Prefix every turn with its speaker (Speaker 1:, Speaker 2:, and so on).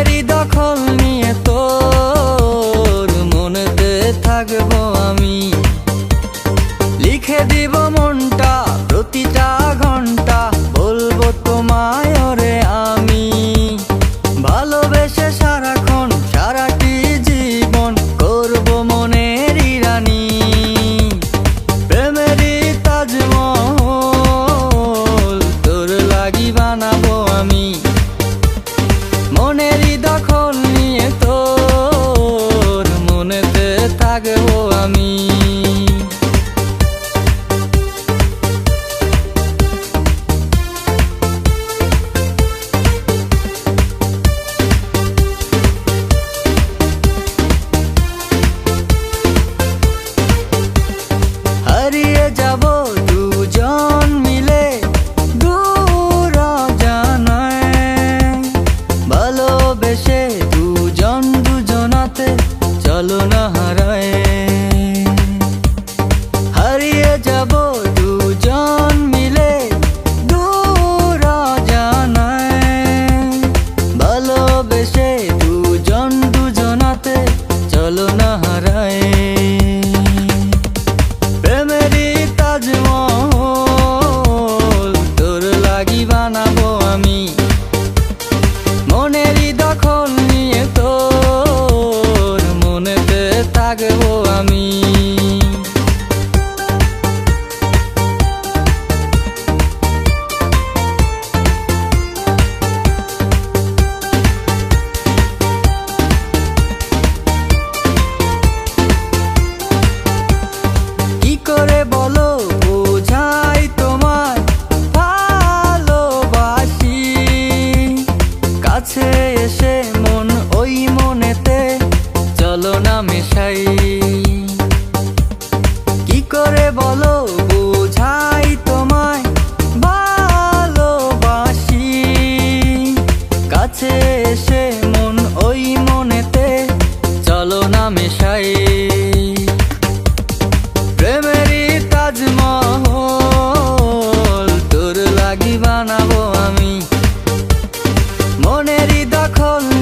Speaker 1: মনেরই দখল নিয়ে তোর মনেতে থাকব আমি। লিখে দিব মনটা প্রতিটা ঘণ্টা, বলব তোমায় ওরে আমি। ভালোবেসে সারাক্ষণ সারাটি জীবন করব মনেরই রানী প্রেমেরই তাজমহল, তোর লাগি বানাবো আমি। মনেরই দখল চলো না হারায় এসে মন ওই মনেতে, চলো না মেশাই। কি করে বলো, বোঝাই তোমায় ভালোবাসি। কাছে এসে মন ওই মনেতে, চলো না মেশাই। প্রেমেরই তাজমহল, তোর লাগি বানাবো আমি। মনেরই দখল